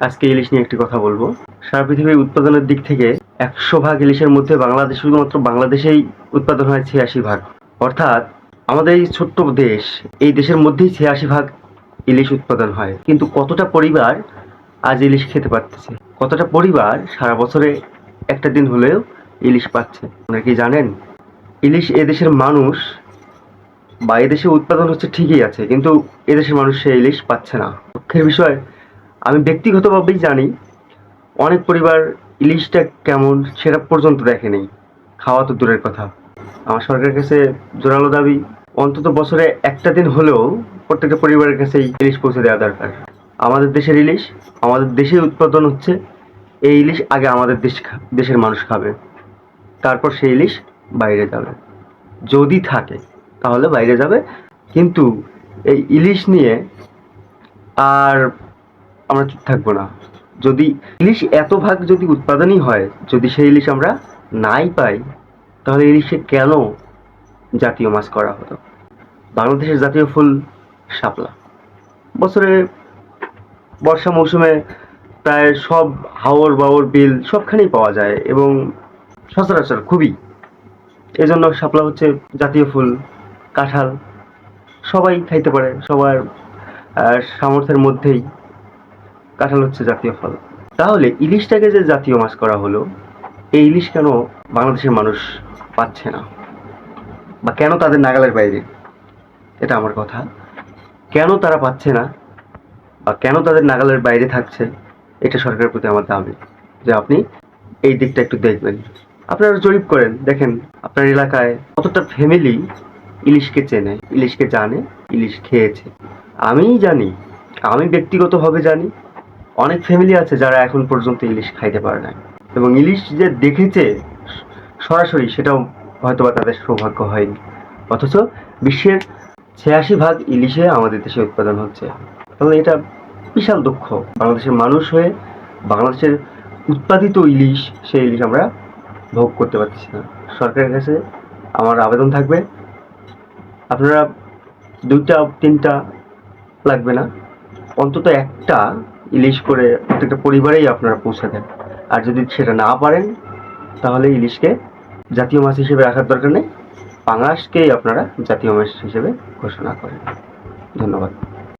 আজকে ইলিশ নিয়ে একটি কথা বলব। সারা পৃথিবীর উৎপাদনের দিক থেকে একশো ভাগ ইলিশের মধ্যে বাংলাদেশ শুধুমাত্র বাংলাদেশেই উৎপাদন হয় ছিয়াশি ভাগ। অর্থাৎ আমাদের এই ছোট্ট দেশ, এই দেশের মধ্যেই ছিয়াশি ভাগ ইলিশ উৎপাদন হয়। কিন্তু কতটা পরিবার আজ ইলিশ খেতে পারতেছে? কতটা পরিবার সারা বছরে একটা দিন হলেও ইলিশ পাচ্ছে? আপনারা কি জানেন? ইলিশ এদেশের মানুষ বা এদেশে উৎপাদন হচ্ছে ঠিকই আছে, কিন্তু এদেশের মানুষ সে ইলিশ পাচ্ছে না। দুঃখের বিষয় আমি ব্যক্তিগতভাবেই জানি অনেক পরিবার ইলিশটা কেমন সেটা পর্যন্ত দেখেনি খাওয়া তো দূরের কথা। আমার সরকারের কাছে জোরালো দাবি, অন্তত বছরে একটা দিন হলেও প্রত্যেকটা পরিবারের কাছেই ইলিশ পৌঁছে দেওয়া দরকার। আমাদের দেশের ইলিশ, আমাদের দেশে উৎপাদন হচ্ছে, এই ইলিশ আগে আমাদের দেশ দেশের মানুষ খাবে। তারপর সেই ইলিশ বাইরে যাবে। যদি থাকে, তাহলে বাইরে যাবে। কিন্তু এই ইলিশ নিয়ে আর আমরা চুপ থাকব না। যদি ইলিশ এত ভাগ যদি উৎপাদনই হয়, যদি সেই ইলিশ আমরা নাই পাই, তাহলে ইলিশে কেন জাতীয় মাছ করা হতো? বাংলাদেশের জাতীয় ফুল শাপলা। বছরে বর্ষা মৌসুমে প্রায় সব হাওর বাওর, বিল সবখানেই পাওয়া যায় এবং সচরাচর খুবই। এজন্য শাপলা হচ্ছে জাতীয় ফুল, কাঁঠাল সবাই খাইতে পারে, সবার সামর্থ্যের মধ্যেই। কাঁঠাল হচ্ছে জাতীয় ফল। তাহলে ইলিশটাকে যে জাতীয় মাছ করা হলো, এই ইলিশ কেন বাংলাদেশের মানুষ পাচ্ছে না? বা কেন তাদের নাগালের বাইরে? এটা আমার কথা। কেন তারা পাচ্ছে না? বা কেন তাদের নাগালের বাইরে থাকছে? এটা সরকারের প্রতি আমার দাবি। যে আপনি এই দিকটা একটু দেখবেন। আপনারা জরিপ করেন, দেখেন আপনার এলাকায় কতটা ফ্যামিলি ইলিশকে চেনে, ইলিশকে জানে, ইলিশ খেয়েছে। আমিই জানি, আমি ব্যক্তিগতভাবে জানি অনেক ফ্যামিলি আছে যারা এখন পর্যন্ত ইলিশ খাইতে পারে না এবং ইলিশ যে দেখেছে সরাসরি সেটাও হয়তোবা তাদের সৌভাগ্য হয়নি। অথচ বিশ্বের ছিয়াশি ভাগ ইলিশে আমাদের দেশে উৎপাদন হচ্ছে। তাহলে এটা বিশাল দুঃখ। বাংলাদেশের মানুষ হয়ে বাংলাদেশের উৎপাদিত ইলিশ, সেই ইলিশ আমরা ভোগ করতে পারতেছি না। সরকারের কাছে আমার আবেদন থাকবে, আপনারা দুইটা, তিনটা লাগবে না। অন্তত একটা ইলিশ করে প্রত্যেকটা পরিবারেই আপনারা পৌঁছে দেন। আর যদি সেটা না পারেন, তাহলে ইলিশকে জাতীয় মাছ হিসেবে রাখার দরকার নেই। পাঙাশকেই আপনারা জাতীয় মাছ হিসেবে ঘোষণা করেন। ধন্যবাদ।